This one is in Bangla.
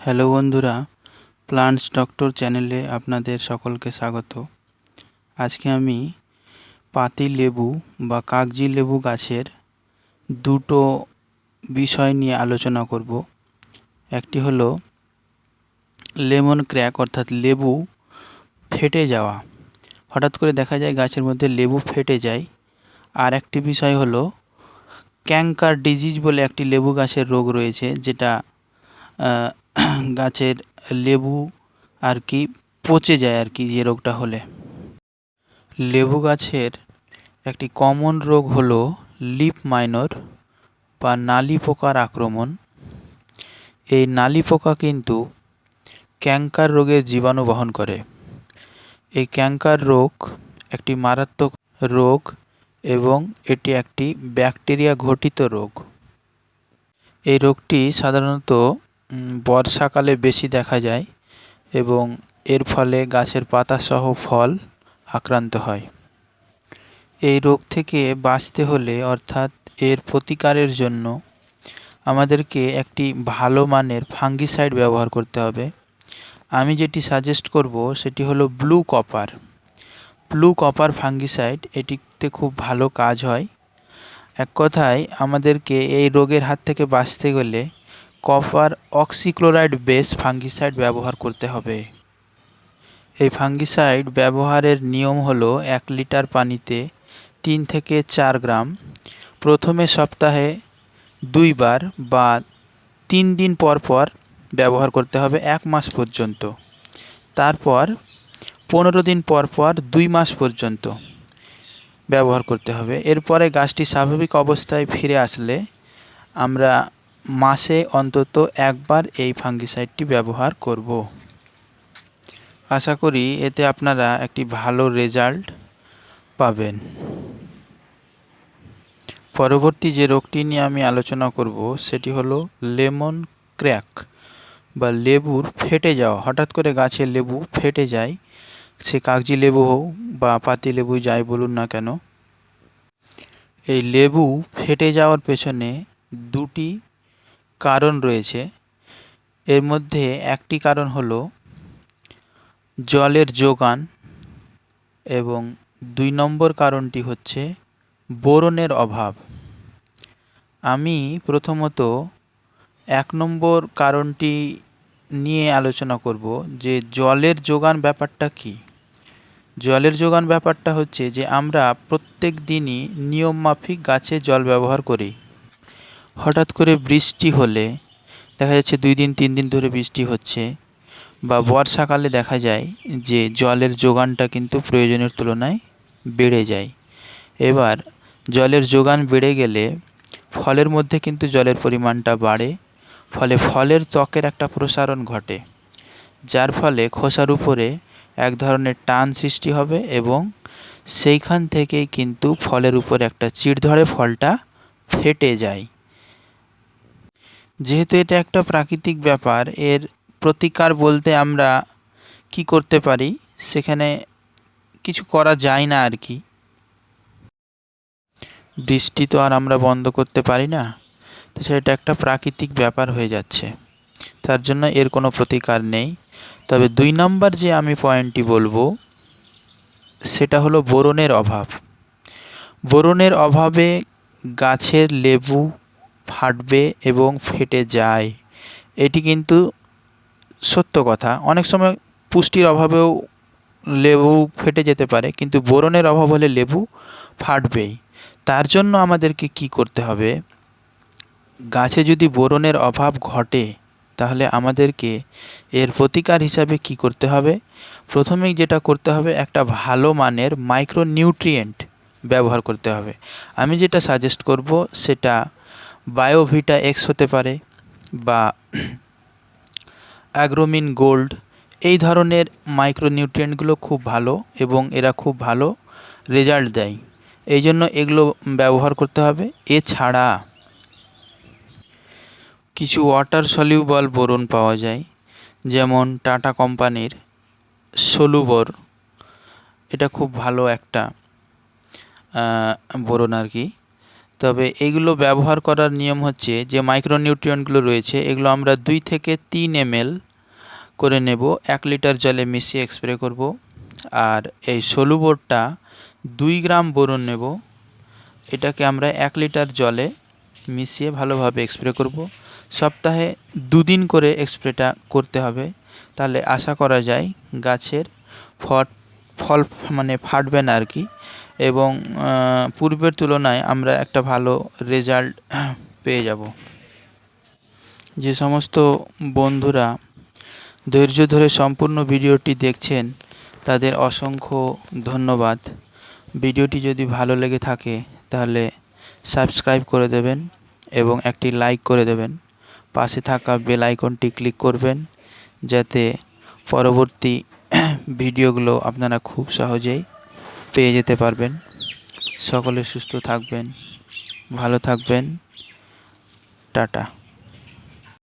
হ্যালো বন্ধুরা প্লান্টস ডক্টর চ্যানেলে আপনাদের সকলকে স্বাগত। আজকে আমি পাতি লেবু বা কাগজি লেবু গাছের দুটো বিষয় নিয়ে আলোচনা করব। একটি হলো লেমন ক্র্যাক অর্থাৎ লেবু ফেটে যাওয়া। হঠাৎ করে দেখা যায় গাছের মধ্যে লেবু ফেটে যায়। আর একটি বিষয় হলো ক্যাঙ্কার ডিজিজ বলে একটি লেবু গাছের রোগ রয়েছে, যেটা গাছের লেবু আর কি পচে যায় আর কি যে রোগটা হলে। লেবু গাছের একটি কমন রোগ হলো লিপ মাইনর বা নালি পোকার আক্রমণ। এই নালি পোকা কিন্তু ক্যাঙ্কার রোগের জীবাণু বহন করে। এই ক্যাঙ্কার রোগ একটি মারাত্মক রোগ এবং এটি একটি ব্যাকটেরিয়া ঘটিত রোগ। এই রোগটি সাধারণত বর্ষাকালে বেশি দেখা যায় এবং এর ফলে গাছের পাতাসহ ফল আক্রান্ত হয়। এই রোগ থেকে বাঁচতে হলে, অর্থাৎ এর প্রতিকারের জন্য আমাদেরকে একটি ভালো মানের ফাঙ্গিসাইড ব্যবহার করতে হবে। আমি যেটি সাজেস্ট করব, সেটি হলো blue copper. Blue copper fungicide, এটিতে খুব ভালো কাজ হয়। এক কথায়, আমাদেরকে এই রোগের হাত থেকে বাঁচতে গেলে কপার অক্সিক্লোরাইড বেস ফাঙ্গিসাইড ব্যবহার করতে হবে। এই ফাঙ্গিসাইড ব্যবহারের নিয়ম হলো এক লিটার পানিতে তিন থেকে চার গ্রাম, প্রথমে সপ্তাহে দুইবার বা তিন দিন পর পর ব্যবহার করতে হবে এক মাস পর্যন্ত। তারপর পনেরো দিন পর পর দুই মাস পর্যন্ত ব্যবহার করতে হবে। এরপরে গাছটি স্বাভাবিক অবস্থায় ফিরে আসলে আমরা মাসে অন্তত একবার এই ফাঙ্গিসাইডটি ব্যবহার করব। আশা করি এতে আপনারা একটি ভালো রেজাল্ট পাবেন। পরবর্তী যে রোগটি নিয়ে আমি আলোচনা করব, সেটি হলো লেমন ক্র্যাক বা লেবুর ফেটে যাওয়া। হঠাৎ করে গাছের লেবু ফেটে যায়, সে কাগজি লেবু হোক বা পাতি লেবু যাই বলুন না কেন, এই লেবু ফেটে যাওয়ার পেছনে দুটি কারণ রয়েছে। এর মধ্যে একটি কারণ হলো জলের যোগান এবং দুই নম্বর কারণটি হচ্ছে বোরনের অভাব। আমি প্রথমত এক নম্বর কারণটি নিয়ে আলোচনা করব যে জলের যোগান ব্যাপারটা কি। জলের যোগান ব্যাপারটা হচ্ছে যে আমরা প্রত্যেক দিনই নিয়মমাফিক গাছে জল ব্যবহার করি। হঠাৎ করে বৃষ্টি হলে দেখা যাচ্ছে দুই দিন, তিন দিন ধরে বৃষ্টি হচ্ছে বা বর্ষাকালে দেখা যায় যে জলের যোগানটা কিন্তু প্রয়োজনের তুলনায় বেড়ে যায়। এবার জলের যোগান বেড়ে গেলে ফলের মধ্যে কিন্তু জলের পরিমাণটা বাড়ে, ফলে ফলের ত্বকের একটা প্রসারণ ঘটে, যার ফলে খোসার উপরে এক ধরনের টান সৃষ্টি হবে এবং সেইখান থেকেই কিন্তু ফলের উপর একটা চিড় ধরে ফলটা ফেটে যায়। যেহেতু এটা একটা প্রাকৃতিক ব্যাপার, এর প্রতিকার বলতে আমরা কি করতে পারি সেখানে কিছু করা যায় না আর কি। বৃষ্টি তো আর আমরা বন্ধ করতে পারি না তো সেটা একটা প্রাকৃতিক ব্যাপার হয়ে যাচ্ছে, তার জন্য এর কোনো প্রতিকার নেই। তবে দুই নম্বর যে আমি পয়েন্টটি বলব, সেটা হলো বোরনের অভাব। বোরনের অভাবে গাছের লেবু ফাটবে এবং ফেটে যায়। এটি কিন্তু সত্য কথা। অনেক সময় পুষ্টির অভাবেও লেবু ফেটে যেতে পারে, কিন্তু বোরনের অভাব হলে লেবু ফাটবেই। তার জন্য আমাদেরকে কি করতে হবে? গাছে যদি বোরনের অভাব ঘটে, তাহলে আমাদেরকে এর প্রতিকার হিসাবে কি করতে হবে? প্রথমেই যেটা করতে হবে, একটা ভালো মানের মাইক্রো নিউট্রিয়েন্ট ব্যবহার করতে হবে। আমি যেটা সাজেস্ট করব, সেটা বায়োভিটা এক্স হতে পারে বা অ্যাগ্রোমিন গোল্ড, এই ধরনের মাইক্রোনিউট্রিয়েন্টগুলো খুব ভালো এবং এরা খুব ভালো রেজাল্ট দেয়। এই জন্য এগুলো ব্যবহার করতে হবে। এছাড়া কিছু ওয়াটার সলিউবল বোরন পাওয়া যায়, যেমন টাটা কোম্পানির সলুবর। এটা খুব ভালো একটা বোরন আর কি। তবে এগুলো ব্যবহার করার নিয়ম হচ্ছে যে মাইক্রোনিউট্রিয়েন্টগুলো রয়েছে, এগুলো আমরা দুই থেকে তিন এমএল করে নেব, এক লিটার জলে মিশিয়ে স্প্রে করব। আর এই সলুবোরটা দুই গ্রাম বোরন নেব, এটাকে আমরা এক লিটার জলে মিশিয়ে ভালোভাবে স্প্রে করব। সপ্তাহে দুদিন করে স্প্রেটা করতে হবে, তাহলে আশা করা যায় গাছের ফট, ফল মানে ফাটবে না আর কি। এবং পূর্বের তুলনায় আমরা একটা ভালো রেজাল্ট পেয়ে যাব। যে সমস্ত বন্ধুরা ধৈর্য ধরে সম্পূর্ণ ভিডিওটি দেখছেন, তাদের অসংখ্য ধন্যবাদ। ভিডিওটি যদি ভালো লেগে থাকে, তাহলে সাবস্ক্রাইব করে দেবেন এবং একটি লাইক করে দেবেন। পাশে থাকা বেল আইকনটি ক্লিক করবেন, যাতে পরবর্তী ভিডিওগুলো আপনারা খুব সহজেই পেয়ে যেতে পারবেন। সকলে সুস্থ থাকবেন ভালো থাকবেন। টাটা।